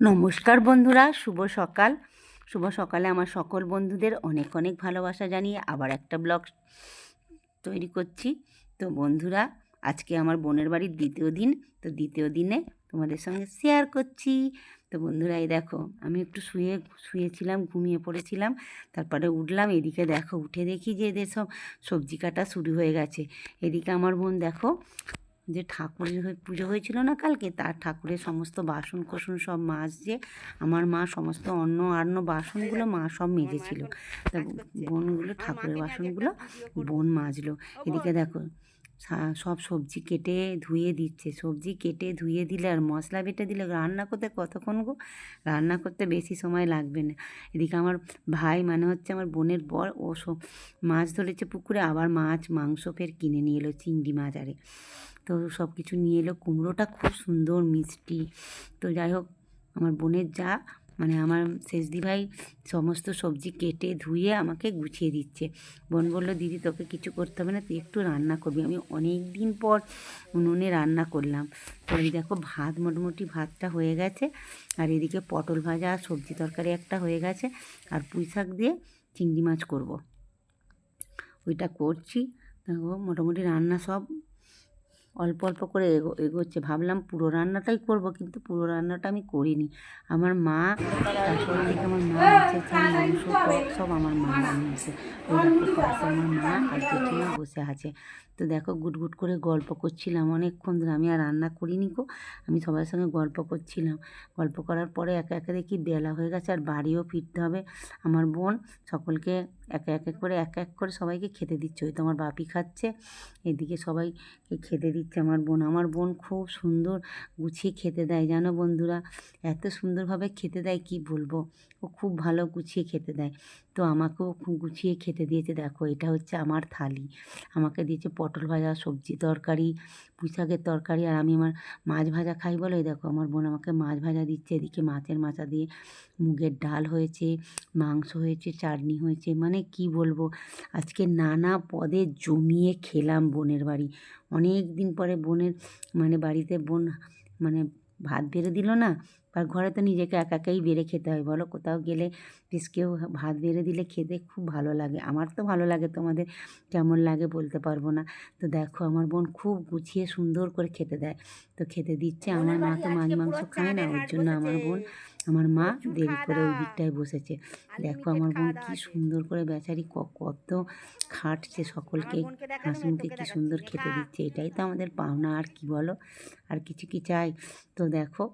নমস্কার বন্ধুরা, শুভ সকাল। শুভ সকালে আমার সকল বন্ধুদের অনেক অনেক ভালোবাসা জানিয়ে আবার একটা ব্লগ তৈরি করছি। তো বন্ধুরা, আজকে আমার বোনের বাড়ির দ্বিতীয় দিন। তো দ্বিতীয় দিনে তোমাদের সঙ্গে শেয়ার করছি। তো বন্ধুরা, এই দেখো, আমি একটু শুয়ে, শুয়েছিলাম, ঘুমিয়ে পড়েছিলাম। তারপরে উঠলাম, এদিকে দেখো, উঠে দেখি যে এদের সব সবজি কাটা শুরু হয়ে গেছে। এদিকে আমার বোন দেখো যে ঠাকুরের হয়ে পুজো হয়েছিল না কালকে তার ঠাকুরের সমস্ত বাসন কোসন সব মাজছে। আমার মা সমস্ত অন্য অন্য বাসনগুলো মা সব মেজেছিল। তা বোনগুলো ঠাকুরের বাসনগুলো বোন মাজলো। এদিকে দেখো সব সবজি কেটে ধুয়ে দিচ্ছে। সবজি কেটে ধুয়ে দিলে আর মশলা বেটে দিলে রান্না করতে কতক্ষণ গো? রান্না করতে বেশি সময় লাগবে না। এদিকে আমার ভাই মানে হচ্ছে আমার বোনের বর, ও সব মাছ ধরেছে পুকুরে, আবার মাছ, মাংস ফের কিনে নিয়ে এলো চিংড়ি মাছ আরে তো সব কিছু নিয়ে এলো। কুমড়োটা খুব সুন্দর, মিষ্টি। তো যাই হোক, আমার বোনের যা মানে আমার শেষদি ভাই সমস্ত সবজি কেটে ধুয়ে আমাকে গুছিয়ে দিচ্ছে। বোন বলল, দিদি, তোকে কিছু করতে হবে না, তুই একটু রান্না করবি। আমি অনেক দিন পর উনুনে রান্না করলাম। তো এই দেখো, ভাত, মোটামুটি ভাতটা হয়ে গেছে। আর এদিকে পটল ভাজা আর সবজি তরকারি একটা হয়ে গেছে। আর পুঁই শাক দিয়ে চিংড়ি মাছ করব। ওইটা করছি। দেখো, মোটামুটি রান্না সব অল্প অল্প করে এগো, এগোচ্ছে। ভাবলাম পুরো রান্নাটাই করব, কিন্তু পুরো রান্নাটা আমি করিনি। আমার মা, তারপরে দিকে আমার মা ঝাল মাংস, টক সব আমার মা বানিয়েছে। দেখো পাশে আমার মা আর জেঠিমা বসে আছে। তো দেখো গুট গুট করে গল্প করছিলাম অনেকক্ষণ ধরে। আমি আর রান্না করিনি গো, আমি সবার সঙ্গে গল্প করছিলাম। গল্প করার পরে একে একে দেখি বেলা হয়ে গেছে, আর বাড়িও ফিরতে হবে। আমার বোন সকলকে একে, এক করে এক এক করে সবাইকে খেতে দিচ্ছে। ওই তো আমার বাপি খাচ্ছে, এদিকে সবাইকে খেতে দিচ্ছে আমার বোন। আমার বোন খুব সুন্দর গুছিয়ে খেতে দেয়, জানো বন্ধুরা? এত সুন্দরভাবে খেতে দেয়, কি বলব? ও খুব ভালো গুছিয়ে খেতে দেয়। তো আমাকেও খুব গুছিয়ে খেতে দিয়েছে। দেখো, এটা হচ্ছে আমার থালি। আমাকে দিয়েছে পটল ভাজা, সবজি তরকারি পুঁই শাকের তরকারি আর আমি আমার মাছ ভাজা খাই বলে দেখো, আমার বোন আমাকে মাছ ভাজা দিচ্ছে। এদিকে মাছের মাথা দিয়ে মুগের ডাল হয়েছে, মাংস হয়েছে, চাটনি হয়েছে। মানে কি বলব, আজকে নানা পদে জমিয়ে খেলাম বোনের বাড়ি। অনেক দিন পরে বোনের মানে বাড়িতে বোন মানে ভাত বেড়ে দিল না আর ঘরে তো নিজেকে একা একাই বেড়ে খেতে হয়। বলো কোথাও গেলে বেশ কেউ ভাত বেড়ে দিলে খেতে খুব ভালো লাগে। আমার তো ভালো লাগে তোমাদের কেমন লাগে বলতে পারব না। তো দেখো আমার বোন খুব গুছিয়ে সুন্দর করে খেতে দেয়। তো খেতে দিচ্ছে আমার মা তো মাছ মাংস খায় না ওর জন্য আমার বোন আমার মা দেরি করে ওই দিকটায় বসেছে। দেখো আমার বোন কি সুন্দর করে বেচারি ক- কত খাটছে সকলকে। হাসি মুখে কি সুন্দর খেতে দিচ্ছে। এটাই তো আমাদের পাওনা আর কি বলো? আর কিছু কি চাই? তো দেখো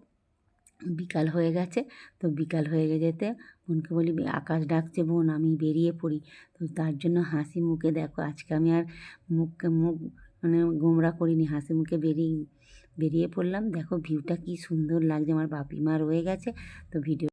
বিকাল হয়ে গেছে। তো বিকাল হয়ে যেতে বোনকে বলি আকাশ ডাকছে বোন, আমি বেরিয়ে পড়ি। তো তার জন্য হাসি মুখে দেখো, আজকে আমি আর মুখকে মুখ মানে গোমরা করিনি, হাসি মুখে বেরিয়ে বেরিয়ে পড়লাম। দেখো ভিউটা কি সুন্দর লাগছে, আমার বাপি মা রয়ে গেছে। তো ভিডিও